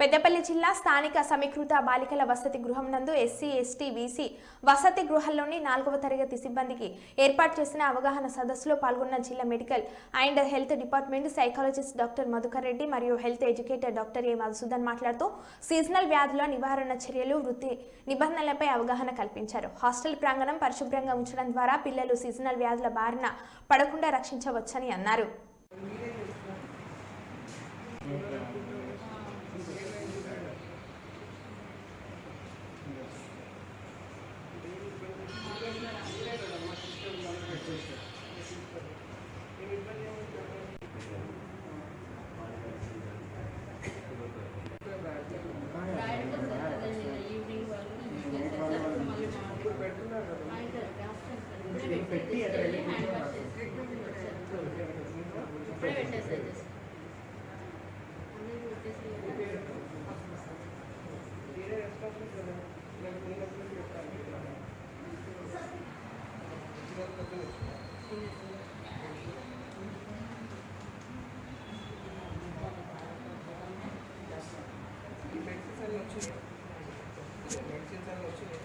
పెద్దపల్లి జిల్లా స్థానిక సమీకృత బాలికల వసతి గృహం నందు ఎస్సీ ఎస్టీ బీసీ వసతి గృహాల్లోని నాలుగవ తరగతి సిబ్బందికి ఏర్పాటు చేసిన అవగాహన సదస్సులో పాల్గొన్న జిల్లా medical and health department psychologist doctor Madhukar Reddy మరియు health educator doctor A Madhusudan మాట్లాడుతూ సీజనల్ వ్యాధుల నివారణ చర్యలు వృత్తి నిబంధనలపై అవగాహన కల్పించారు. హాస్టల్ ప్రాంగణం పరిశుభ్రంగా ఉంచడం ద్వారా పిల్లలు సీజనల్ వ్యాధుల బారిన పడకుండా రక్షించవచ్చని అన్నారు. మెడిసిన్స్ అన్నీ వచ్చినాయి మెడిసిన్స్ అన్నీ వచ్చినాయి